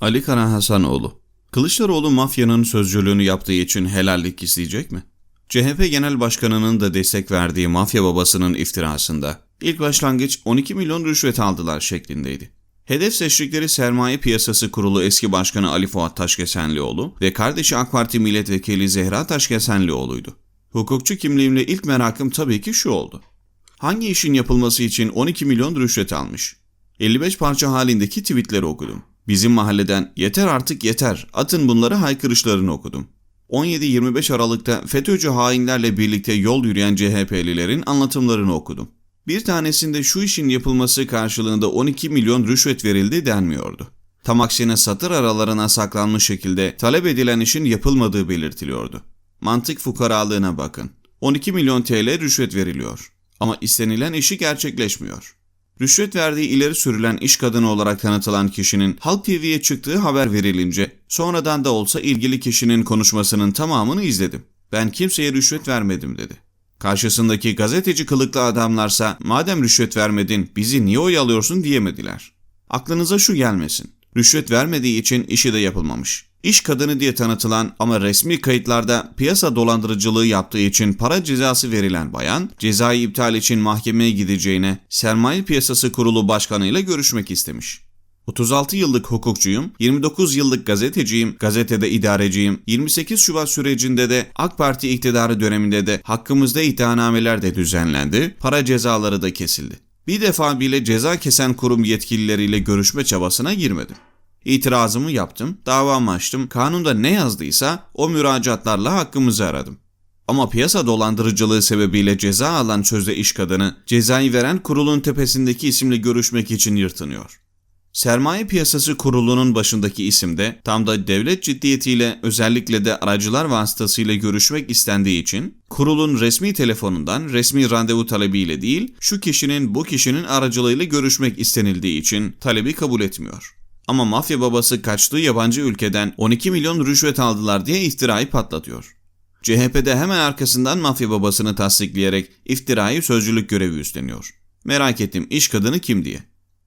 Ali Kara Hasanoğlu Kılıçdaroğlu mafyanın sözcülüğünü yaptığı için helallik isteyecek mi? CHP Genel Başkanı'nın da destek verdiği mafya babasının iftirasında ilk başlangıç 12 milyon rüşvet aldılar şeklindeydi. Hedef seçtikleri Sermaye Piyasası Kurulu eski başkanı Ali Fuat Taşkesenlioğlu ve kardeşi AK Parti milletvekili Zehra Taşkesenlioğlu'ydu. Hukukçu kimliğimle ilk merakım tabii ki şu oldu. Hangi işin yapılması için 12 milyon rüşvet almış? 55 parça halindeki tweetleri okudum. Bizim mahalleden yeter artık yeter atın bunları haykırışlarını okudum. 17-25 Aralık'ta FETÖ'cü hainlerle birlikte yol yürüyen CHP'lilerin anlatımlarını okudum. Bir tanesinde şu işin yapılması karşılığında 12 milyon rüşvet verildi denmiyordu. Tam aksine satır aralarına saklanmış şekilde talep edilen işin yapılmadığı belirtiliyordu. Mantık fukaralığına bakın. 12 milyon TL rüşvet veriliyor. Ama istenilen işi gerçekleşmiyor. Rüşvet verdiği ileri sürülen iş kadını olarak tanıtılan kişinin Halk TV'ye çıktığı haber verilince sonradan da olsa ilgili kişinin konuşmasının tamamını izledim. Ben kimseye rüşvet vermedim dedi. Karşısındaki gazeteci kılıklı adamlarsa madem rüşvet vermedin bizi niye oyalıyorsun diyemediler. Aklınıza şu gelmesin. Rüşvet vermediği için işi de yapılmamış. İş kadını diye tanıtılan ama resmi kayıtlarda piyasa dolandırıcılığı yaptığı için para cezası verilen bayan, cezayı iptal için mahkemeye gideceğine Sermaye Piyasası Kurulu Başkanı görüşmek istemiş. 36 yıllık hukukçuyum, 29 yıllık gazeteciyim, gazetede idareciyim, 28 Şubat sürecinde de AK Parti iktidarı döneminde de hakkımızda iddianameler de düzenlendi, para cezaları da kesildi. Bir defa bile ceza kesen kurum yetkilileriyle görüşme çabasına girmedim. İtirazımı yaptım, davamı açtım, kanunda ne yazdıysa o müracaatlarla hakkımızı aradım. Ama piyasa dolandırıcılığı sebebiyle ceza alan sözde iş kadını cezayı veren kurulun tepesindeki isimle görüşmek için yırtınıyor. Sermaye Piyasası Kurulu'nun başındaki isim de tam da devlet ciddiyetiyle özellikle de aracılar vasıtasıyla görüşmek istendiği için kurulun resmi telefonundan resmi randevu talebiyle değil şu kişinin bu kişinin aracılığıyla görüşmek istenildiği için talebi kabul etmiyor. Ama mafya babası kaçtığı yabancı ülkeden 12 milyon rüşvet aldılar diye iftirayı patlatıyor. CHP'de hemen arkasından mafya babasını tasdikleyerek iftirayı sözcülük görevi üstleniyor. Merak ettim iş kadını kim diye.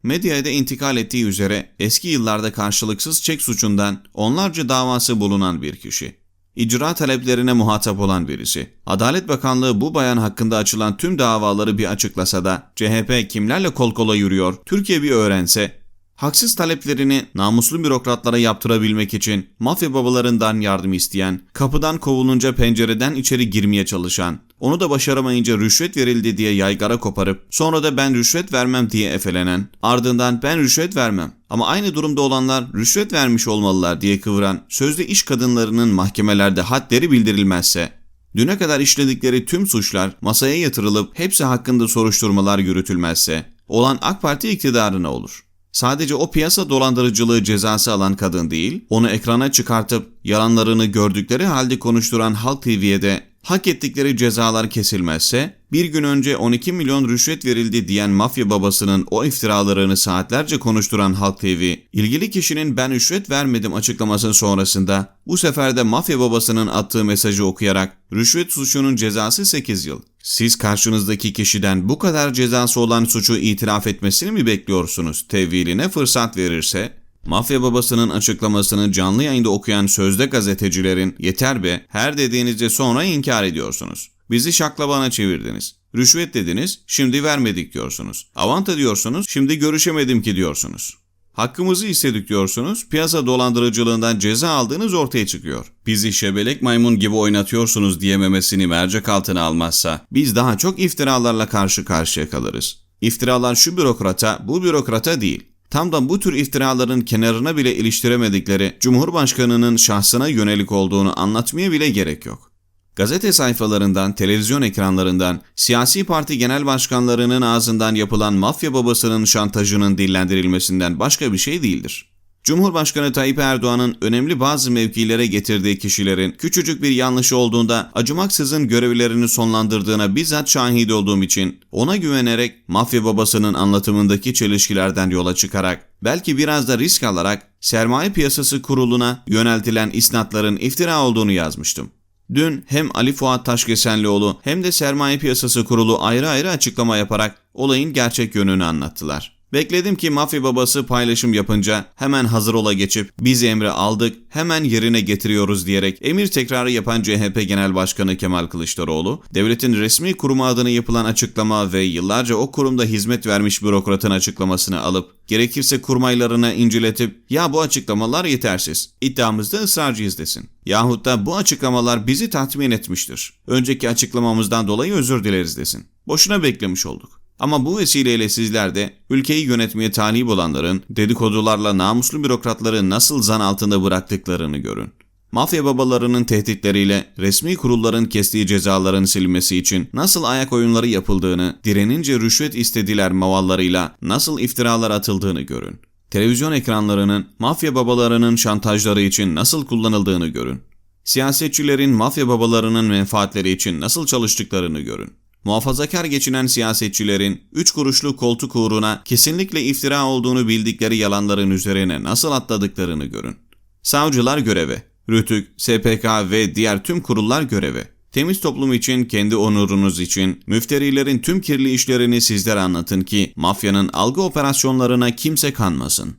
Medyaya da intikal ettiği üzere eski yıllarda karşılıksız çek suçundan onlarca davası bulunan bir kişi. İcra taleplerine muhatap olan birisi. Adalet Bakanlığı bu bayan hakkında açılan tüm davaları bir açıklasa da CHP kimlerle kol kola yürüyor, Türkiye bir öğrense Haksız taleplerini namuslu bürokratlara yaptırabilmek için mafya babalarından yardım isteyen, kapıdan kovulunca pencereden içeri girmeye çalışan, onu da başaramayınca rüşvet verildi diye yaygara koparıp sonra da ben rüşvet vermem diye efelenen, ardından ben rüşvet vermem ama aynı durumda olanlar rüşvet vermiş olmalılar diye kıvıran sözde iş kadınlarının mahkemelerde hadleri bildirilmezse, düne kadar işledikleri tüm suçlar masaya yatırılıp hepsi hakkında soruşturmalar yürütülmezse, olan AK Parti iktidarına olur. Sadece o piyasa dolandırıcılığı cezası alan kadın değil, onu ekrana çıkartıp yalanlarını gördükleri halde konuşturan Halk TV'ye de hak ettikleri cezalar kesilmezse, bir gün önce 12 milyon rüşvet verildi diyen mafya babasının o iftiralarını saatlerce konuşturan Halk TV, ilgili kişinin ben rüşvet vermedim açıklaması sonrasında bu sefer de mafya babasının attığı mesajı okuyarak rüşvet suçunun cezası 8 yıl. Siz karşınızdaki kişiden bu kadar cezası olan suçu itiraf etmesini mi bekliyorsunuz? Tevhiline fırsat verirse Mafya babasının açıklamasını canlı yayında okuyan sözde gazetecilerin yeter be her dediğinizde sonra inkar ediyorsunuz. Bizi şaklabana çevirdiniz. Rüşvet dediniz, şimdi vermedik diyorsunuz. Avanta diyorsunuz, şimdi görüşemedim ki diyorsunuz. Hakkımızı istedik diyorsunuz, piyasa dolandırıcılığından ceza aldığınız ortaya çıkıyor. Bizi şebelek maymun gibi oynatıyorsunuz diyememesini mercek altına almazsa biz daha çok iftiralarla karşı karşıya kalırız. İftiralar şu bürokrata, bu bürokrata değil. Tam da bu tür iftiraların kenarına bile iliştiremedikleri Cumhurbaşkanının şahsına yönelik olduğunu anlatmaya bile gerek yok. Gazete sayfalarından, televizyon ekranlarından, siyasi parti genel başkanlarının ağzından yapılan mafya babasının şantajının dillendirilmesinden başka bir şey değildir. Cumhurbaşkanı Tayyip Erdoğan'ın önemli bazı mevkilere getirdiği kişilerin küçücük bir yanlışı olduğunda acımaksızın görevlerini sonlandırdığına bizzat şahit olduğum için ona güvenerek mafya babasının anlatımındaki çelişkilerden yola çıkarak belki biraz da risk alarak sermaye piyasası kuruluna yöneltilen isnatların iftira olduğunu yazmıştım. Dün hem Ali Fuat Taşkesenlioğlu hem de Sermaye Piyasası Kurulu ayrı ayrı açıklama yaparak olayın gerçek yönünü anlattılar. Bekledim ki mafya babası paylaşım yapınca hemen hazır ola geçip biz emri aldık hemen yerine getiriyoruz diyerek emir tekrarı yapan CHP Genel Başkanı Kemal Kılıçdaroğlu, devletin resmi kurumu adına yapılan açıklama ve yıllarca o kurumda hizmet vermiş bürokratın açıklamasını alıp gerekirse kurmaylarına inceletip ya bu açıklamalar yetersiz, iddiamızda ısrarcıyız desin. Yahut da bu açıklamalar bizi tatmin etmiştir. Önceki açıklamamızdan dolayı özür dileriz desin. Boşuna beklemiş olduk. Ama bu vesileyle sizler de ülkeyi yönetmeye talip olanların dedikodularla namuslu bürokratları nasıl zan altında bıraktıklarını görün. Mafya babalarının tehditleriyle resmi kurulların kestiği cezaların silmesi için nasıl ayak oyunları yapıldığını, direnince rüşvet istediler mavallarıyla nasıl iftiralar atıldığını görün. Televizyon ekranlarının mafya babalarının şantajları için nasıl kullanıldığını görün. Siyasetçilerin mafya babalarının menfaatleri için nasıl çalıştıklarını görün. Muhafazakar geçinen siyasetçilerin 3 kuruşlu koltuk uğruna kesinlikle iftira olduğunu bildikleri yalanların üzerine nasıl atladıklarını görün. Savcılar göreve, Rütük, SPK ve diğer tüm kurullar göreve. Temiz toplum için, kendi onurunuz için, müfterilerin tüm kirli işlerini sizlere anlatın ki mafyanın algı operasyonlarına kimse kanmasın.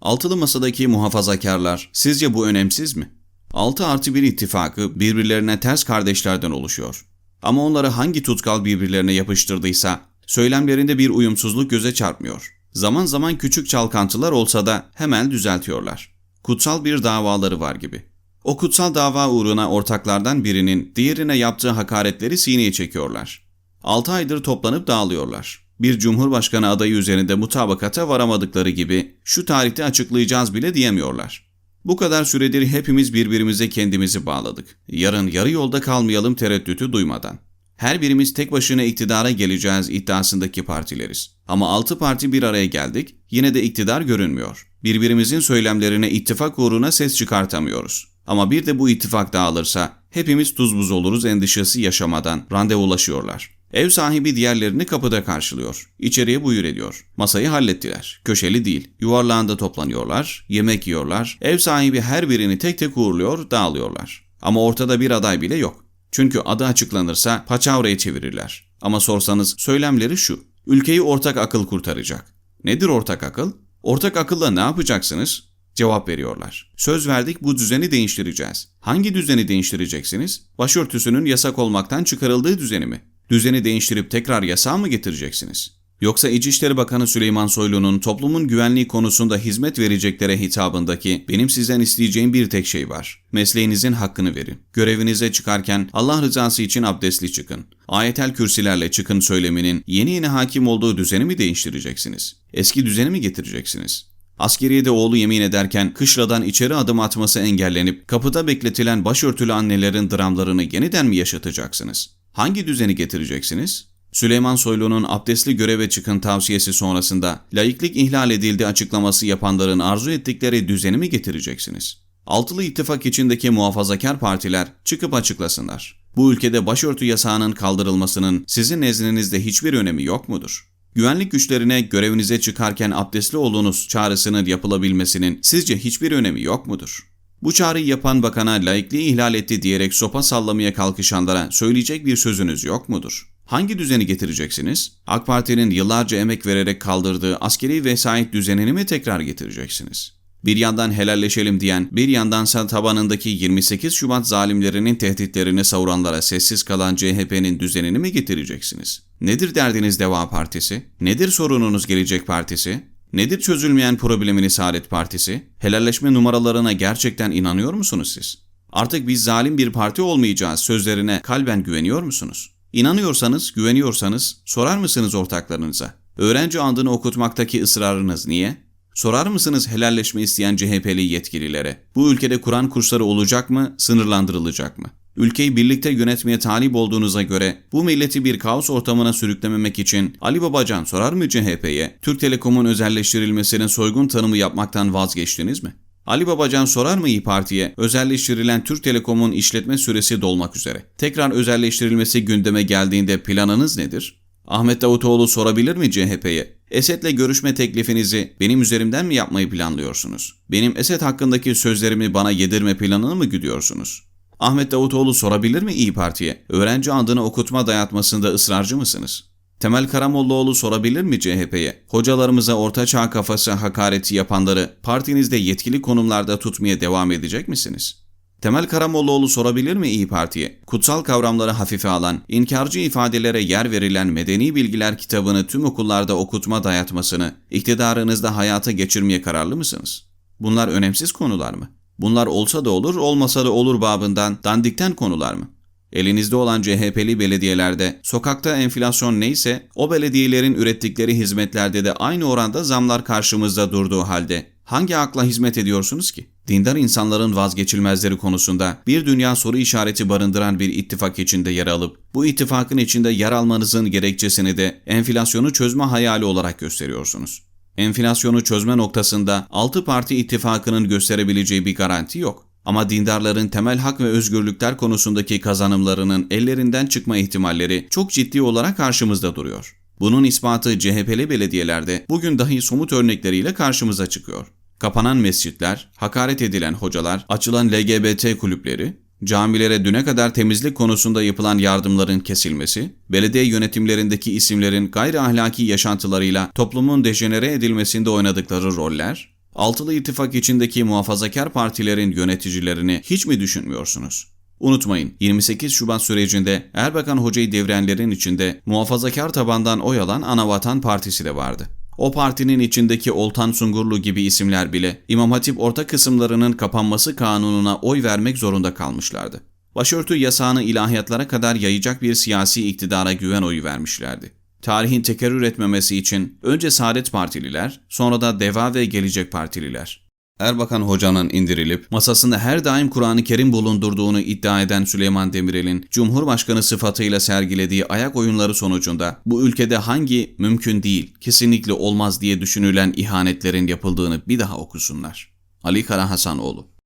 Altılı masadaki muhafazakarlar, sizce bu önemsiz mi? 6 artı 1 ittifakı birbirlerine ters kardeşlerden oluşuyor. Ama onları hangi tutkal birbirlerine yapıştırdıysa söylemlerinde bir uyumsuzluk göze çarpmıyor. Zaman zaman küçük çalkantılar olsa da hemen düzeltiyorlar. Kutsal bir davaları var gibi. O kutsal dava uğruna ortaklardan birinin diğerine yaptığı hakaretleri sineye çekiyorlar. 6 aydır toplanıp dağılıyorlar. Bir cumhurbaşkanı adayı üzerinde mutabakata varamadıkları gibi şu tarihte açıklayacağız bile diyemiyorlar. Bu kadar süredir hepimiz birbirimize kendimizi bağladık. Yarın yarı yolda kalmayalım tereddütü duymadan. Her birimiz tek başına iktidara geleceğiz iddiasındaki partileriz. Ama altı parti bir araya geldik, yine de iktidar görünmüyor. Birbirimizin söylemlerine ittifak uğruna ses çıkartamıyoruz. Ama bir de bu ittifak dağılırsa hepimiz tuz buz oluruz endişesi yaşamadan randevulaşıyorlar. Ev sahibi diğerlerini kapıda karşılıyor. İçeriye buyur ediyor. Masayı hallettiler. Köşeli değil. Yuvarlağında toplanıyorlar, yemek yiyorlar. Ev sahibi her birini tek tek uğurluyor, dağılıyorlar. Ama ortada bir aday bile yok. Çünkü adı açıklanırsa paçavraya çevirirler. Ama sorsanız söylemleri şu. Ülkeyi ortak akıl kurtaracak. Nedir ortak akıl? Ortak akılla ne yapacaksınız? Cevap veriyorlar. Söz verdik bu düzeni değiştireceğiz. Hangi düzeni değiştireceksiniz? Başörtüsünün yasak olmaktan çıkarıldığı düzeni mi? Düzeni değiştirip tekrar yasağı mı getireceksiniz? Yoksa İçişleri Bakanı Süleyman Soylu'nun toplumun güvenliği konusunda hizmet vereceklere hitabındaki benim sizden isteyeceğim bir tek şey var. Mesleğinizin hakkını verin. Görevinize çıkarken Allah rızası için abdestli çıkın. Ayetel kürsilerle çıkın söyleminin yeni yeni hakim olduğu düzeni mi değiştireceksiniz? Eski düzeni mi getireceksiniz? Askeriyede oğlu yemin ederken kışladan içeri adım atması engellenip kapıda bekletilen başörtülü annelerin dramlarını yeniden mi yaşatacaksınız? Hangi düzeni getireceksiniz? Süleyman Soylu'nun abdestli göreve çıkın tavsiyesi sonrasında laiklik ihlal edildi açıklaması yapanların arzu ettikleri düzeni mi getireceksiniz? Altılı ittifak içindeki muhafazakar partiler çıkıp açıklasınlar. Bu ülkede başörtü yasağının kaldırılmasının sizin nezdinizde hiçbir önemi yok mudur? Güvenlik güçlerine görevinize çıkarken abdestli olduğunuz çağrısının yapılabilmesinin sizce hiçbir önemi yok mudur? Bu çağrıyı yapan bakana laikliği ihlal etti diyerek sopa sallamaya kalkışanlara söyleyecek bir sözünüz yok mudur? Hangi düzeni getireceksiniz? AK Parti'nin yıllarca emek vererek kaldırdığı askeri vesayet düzenini mi tekrar getireceksiniz? Bir yandan helalleşelim diyen, bir yandansa tabanındaki 28 Şubat zalimlerinin tehditlerini savuranlara sessiz kalan CHP'nin düzenini mi getireceksiniz? Nedir derdiniz Deva Partisi? Nedir sorununuz Gelecek Partisi? Nedir çözülmeyen probleminiz Saadet Partisi? Helalleşme numaralarına gerçekten inanıyor musunuz siz? Artık biz zalim bir parti olmayacağız sözlerine kalben güveniyor musunuz? İnanıyorsanız, güveniyorsanız sorar mısınız ortaklarınıza? Öğrenci andını okutmaktaki ısrarınız niye? Sorar mısınız helalleşme isteyen CHP'li yetkililere? Bu ülkede Kur'an kursları olacak mı, sınırlandırılacak mı? Ülkeyi birlikte yönetmeye talip olduğunuza göre bu milleti bir kaos ortamına sürüklememek için Ali Babacan sorar mı CHP'ye Türk Telekom'un özelleştirilmesinin soygun tanımı yapmaktan vazgeçtiniz mi? Ali Babacan sorar mı İyi Parti'ye özelleştirilen Türk Telekom'un işletme süresi dolmak üzere? Tekrar özelleştirilmesi gündeme geldiğinde planınız nedir? Ahmet Davutoğlu sorabilir mi CHP'ye? Esed'le görüşme teklifinizi benim üzerimden mi yapmayı planlıyorsunuz? Benim Esed hakkındaki sözlerimi bana yedirme planını mı güdüyorsunuz? Ahmet Davutoğlu sorabilir mi İyi Parti'ye? Öğrenci andını okutma dayatmasında ısrarcı mısınız? Temel Karamollaoğlu sorabilir mi CHP'ye? Hocalarımıza orta çağ kafası hakareti yapanları partinizde yetkili konumlarda tutmaya devam edecek misiniz? Temel Karamollaoğlu sorabilir mi İyi Parti'ye? Kutsal kavramları hafife alan, inkarcı ifadelere yer verilen Medeni Bilgiler kitabını tüm okullarda okutma dayatmasını iktidarınızda hayata geçirmeye kararlı mısınız? Bunlar önemsiz konular mı? Bunlar olsa da olur, olmasa da olur babından dandikten konular mı? Elinizde olan CHP'li belediyelerde sokakta enflasyon neyse o belediyelerin ürettikleri hizmetlerde de aynı oranda zamlar karşımızda durduğu halde hangi akla hizmet ediyorsunuz ki? Dindar insanların vazgeçilmezleri konusunda bir dünya soru işareti barındıran bir ittifak içinde yer alıp bu ittifakın içinde yer almanızın gerekçesini de enflasyonu çözme hayali olarak gösteriyorsunuz. Enflasyonu çözme noktasında 6 parti ittifakının gösterebileceği bir garanti yok. Ama dindarların temel hak ve özgürlükler konusundaki kazanımlarının ellerinden çıkma ihtimalleri çok ciddi olarak karşımızda duruyor. Bunun ispatı CHP'li belediyelerde bugün dahi somut örnekleriyle karşımıza çıkıyor. Kapanan mescitler, hakaret edilen hocalar, açılan LGBT kulüpleri, camilere düne kadar temizlik konusunda yapılan yardımların kesilmesi, belediye yönetimlerindeki isimlerin gayri ahlaki yaşantılarıyla toplumun dejenere edilmesinde oynadıkları roller, Altılı İttifak içindeki muhafazakar partilerin yöneticilerini hiç mi düşünmüyorsunuz? Unutmayın 28 Şubat sürecinde Erbakan Hoca'yı devrenlerin içinde muhafazakar tabandan oy alan Anavatan Partisi de vardı. O partinin içindeki Oltan Sungurlu gibi isimler bile İmam Hatip orta kısımlarının kapanması kanununa oy vermek zorunda kalmışlardı. Başörtü yasağını ilahiyatlara kadar yayacak bir siyasi iktidara güven oyu vermişlerdi. Tarihin tekerrür etmemesi için önce Saadet Partililer, sonra da Deva ve Gelecek Partililer. Erbakan Hoca'nın indirilip masasında her daim Kur'an-ı Kerim bulundurduğunu iddia eden Süleyman Demirel'in Cumhurbaşkanı sıfatıyla sergilediği ayak oyunları sonucunda bu ülkede hangi mümkün değil, kesinlikle olmaz diye düşünülen ihanetlerin yapıldığını bir daha okusunlar. Ali Kara Hasanoğlu